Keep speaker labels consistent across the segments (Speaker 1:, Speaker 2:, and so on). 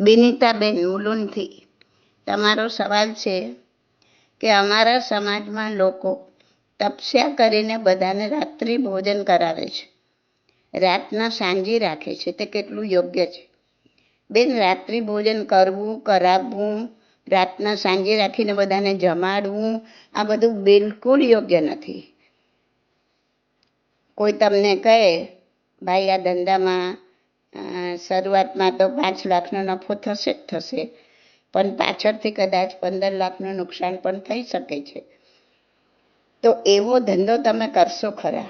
Speaker 1: બિનિતાબેન ઉલુનથી. તમારો સવાલ છે કે અમારા સમાજમાં લોકો તપસ્યા કરીને બધાને રાત્રિ ભોજન કરાવે છે. રાતના સાંજી રાખે છે. તે કેટલું યોગ્ય છે? બેન, રાત્રિ ભોજન કરવું, કરાવવું, રાતના સાંજે રાખીને બધાને જમાડવું, આ બધું બિલકુલ યોગ્ય નથી. કોઈ તમને કહે, ભાઈ, આ ધંધામાં શરૂઆતમાં તો પાંચ લાખનો નફો થશે જ થશે. પણ પાછળથી કદાચ પંદર લાખનું નુકસાન પણ થઈ શકે છે. તો એવો ધંધો તમે કરશો ખરા?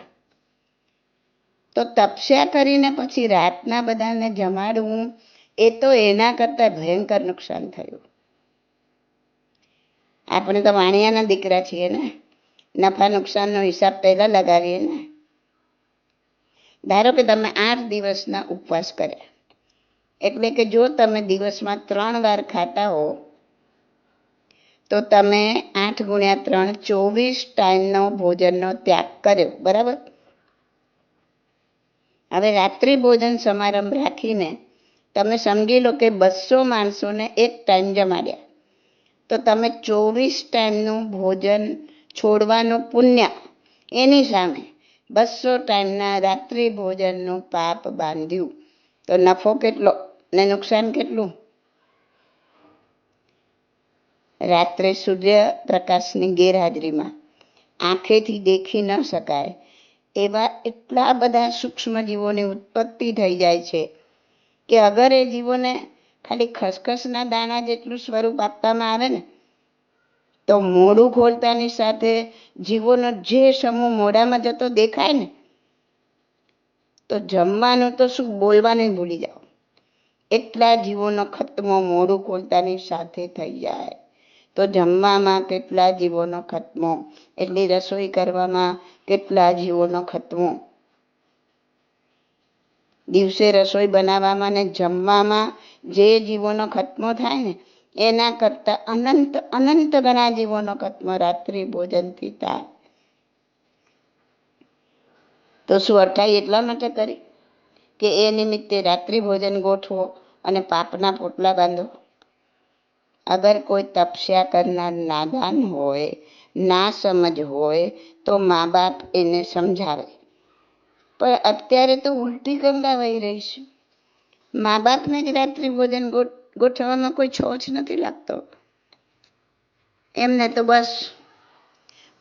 Speaker 1: તો તપસ્યા કરીને પછી રાતના બધાને જમાડવું, એ તો એના કરતાં ભયંકર નુકસાન થયું. આપણે તો વાણિયાના દીકરા છીએ ને? નફા નુકસાનનો હિસાબ પહેલાં લગાવીએ ને? ધારો કે તમે આઠ દિવસના ઉપવાસ કર્યા. એટલે કે જો તમે દિવસમાં ત્રણ વાર ખાતા હો, તો તમે આઠ ગુણ્યા ત્રણ ચોવીસ ટાઈમનો ભોજનનો ત્યાગ કર્યો. બરાબર? હવે રાત્રિ ભોજન સમારંભ રાખીને તમે સમજી લો કે બસો માણસોને એક ટાઈમ જમાડ્યા. તો તમે ચોવીસ ટાઈમનું ભોજન છોડવાનું પુણ્ય એની સામે. બસો ટાઈમના રાત્રિ ભોજનનું પાપ બાંધ્યું. તો નફો કેટલો? ને નુકસાન કેટલું? રાત્રે સૂર્યપ્રકાશની ગેરહાજરીમાં આંખેથી દેખી ન શકાય એવા એટલા બધા સૂક્ષ્મ જીવોની ઉત્પત્તિ થઈ જાય છે કે અગર એ જીવોને ખાલી ખસખસના દાણા જેટલું સ્વરૂપ આપવામાં આવે ને તો મોડું ખોલતાની સાથે જીવોનો જે સમૂહ મોઢામાં જતો દેખાય ને, તો જમવાનું તો શું બોલવાનું ભૂલી જાઓ. એટલા જીવોનો ખતમો મોડું ખોલતાની સાથે થઈ જાય. તો જમવામાં કેટલા જીવોનો ખતમો, એટલી રસોઈ કરવામાં કેટલા જીવોનો ખતમો. દિવસે રસોઈ બનાવવામાં ને જમવામાં જે જીવોનો ખતમો થાય ને એના કરતાં અનંત અનંત ઘણા જીવોનો કત્મ રાત્રિ ભોજનથી થાય. તો શું અઠાઈ એટલા માટે કરી કે એ નિમિત્તે રાત્રિ ભોજન ગોઠવો અને પાપના પોટલા બાંધો. અગર કોઈ તપસ્યા કરનાર નાદાન હોય, ના સમજ હોય, તો મા બાપ એને સમજાવે. પણ અત્યારે તો ઉલટી ગંગા વહી રહી મા બાપને જ રાત્રિ ભોજન ગોઠ ગોઠવવામાં કોઈ છોછ નથી લાગતો. એમને તો બસ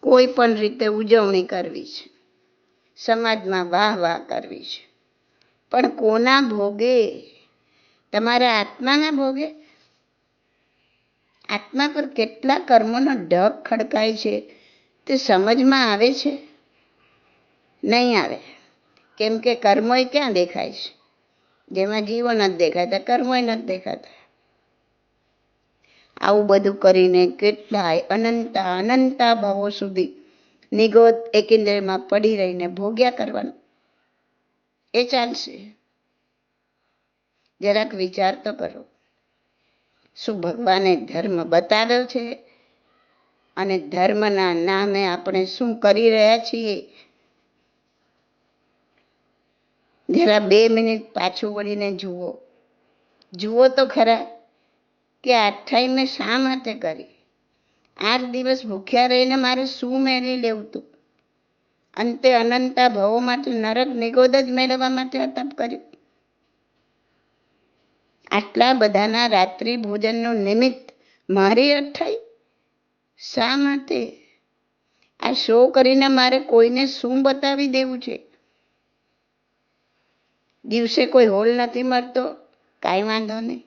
Speaker 1: કોઈ પણ રીતે ઉજવણી કરવી છે. સમાજમાં વાહ વાહ કરવી છે. પણ કોના ભોગે? તમારા આત્માના ભોગે? આત્મા પર કેટલા કર્મોનો ઢગ ખડકાય છે તે સમજમાં આવે છે? નહીં આવે. કેમ કે કર્મોય ક્યાં દેખાય છે? જેમાં જીવો નથી દેખાતા, કર્મોય નથી દેખાતા. આવું બધું કરીને કેટલાય અનંતા અનંતા ભાવો સુધી નિગોત એકેન્દ્રમાં પડી રહીને ભોગ્યા કરવાનું. એ ચાલશે. જરાક વિચાર તો કરો. શું ભગવાને ધર્મ બતાવ્યો છે? અને ધર્મના નામે આપણે શું કરી રહ્યા છીએ? જરા બે મિનિટ પાછું વળીને જુઓ. જુઓ તો ખરા કે આઠાઈ મેં શા માટે કરી? આઠ દિવસ ભૂખ્યા રહીને મારે શું મેળવી લેવું હતું અંતે અનંતા ભવો માટે નરક નિગોદ જ મેળવવા માટે આ તપ કર્યું. આટલા બધાના રાત્રિ ભોજનનું નિમિત્ત મારી અઠાઈ? શા માટે? આ શો કરીને મારે કોઈને શું બતાવી દેવું છે? દિવસે કોઈ હોલ નથી મળતો, કાંઈ વાંધો નહીં.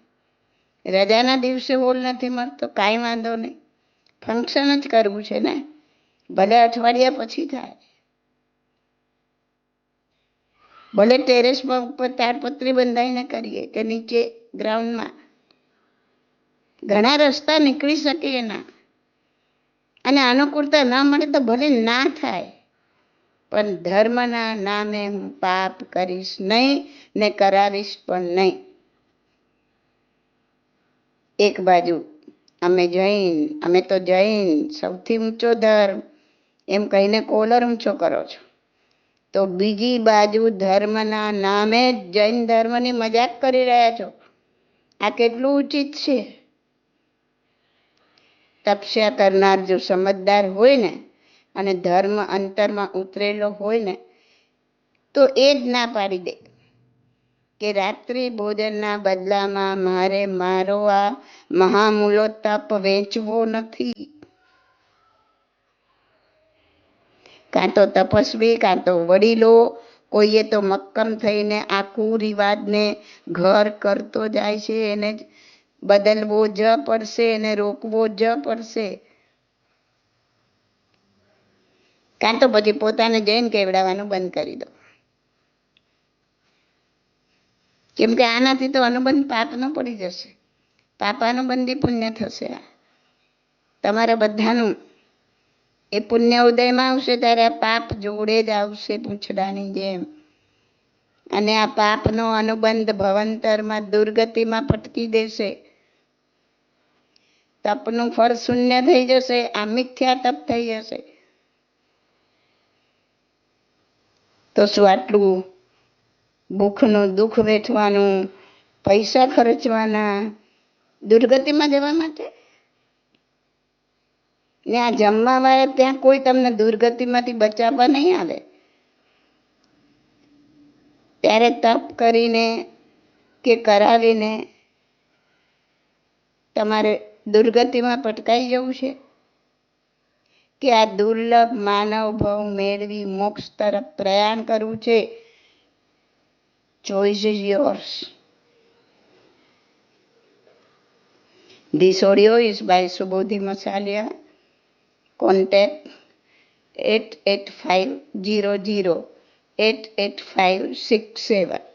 Speaker 1: રજાના દિવસે હોલ નથી મળતો, કાંઈ વાંધો નહીં. ફંક્શન જ કરવું છે ને? ભલે અઠવાડિયા પછી થાય. ભલે ટેરેસમાં ઉપર તારપત્રી બંધાઈને કરીએ કે નીચે ગ્રાઉન્ડમાં. ઘણા રસ્તા નીકળી શકે એના. અને અનુકૂળતા ના મળે તો ભલે ના થાય. પણ ધર્મના નામે હું પાપ કરીશ નહીં ને કરાવીશ પણ નહીં. એક બાજુ, અમે જૈન, અમે તો જૈન, સૌથી ઊંચો ધર્મ, એમ કહીને કોલર ઊંચો કરો છો. તો બીજી બાજુ ધર્મના નામે જ જૈન ધર્મની મજાક કરી રહ્યા છો. આ કેટલું ઉચિત છે? તપસ્યા કરનાર જો સમજદાર હોય ને અને ધર્મ અંતરમાં ઉતરેલો હોય ને, તો એ જ ના પાડી દે. કે રાત્રિ ભોજનના બદલામાં મારે મારો આ મહામૂલો તપ વેચવો નથી. કાં તો તપસ્વી, કાં તો વડીલો, કોઈએ તો મક્કમ થઈને આખું રિવાજને ઘર કરતો જાય છે, એને બદલવો જ પડશે, એને રોકવો જ પડશે. કાં તો પછી પોતાને જઈને કેવડાવવાનું બંધ કરી દો. કેમ કે આનાથી તો અનુબંધ પાપનો પડી જશે. પાપાનુબંધી પુણ્ય થશે આ. તમારા બધાનું એ પુણ્ય ઉદયમાં આવશે ત્યારે આ પાપ જોડે જ આવશે પૂંછડાની જેમ. અને આ પાપનો અનુબંધ ભવંતરમાં દુર્ગતિમાં પટકી દેશે. તપનું ફળ શૂન્ય થઈ જશે, આ મિથ્યા તપ થઈ જશે. તો શું આટલું ભૂખનું દુઃખ વેઠવાનું, પૈસા ખર્ચવાના, દુર્ગતિમાં જવા માટે? ને આ જમવા વાળે ત્યાં કોઈ તમને દુર્ગતિમાંથી બચાવવા નહીં આવે. ત્યારે તપ કરીને કે કરાવીને તમારે દુર્ગતિમાં પટકાઈ જવું છે? કે આ દુર્લભ માનવ ભવ મેળવી મોક્ષ તરફ પ્રયાણ કરવું છે choice is yours This audio is by Subodhi Masalia. Contact 88500 88567.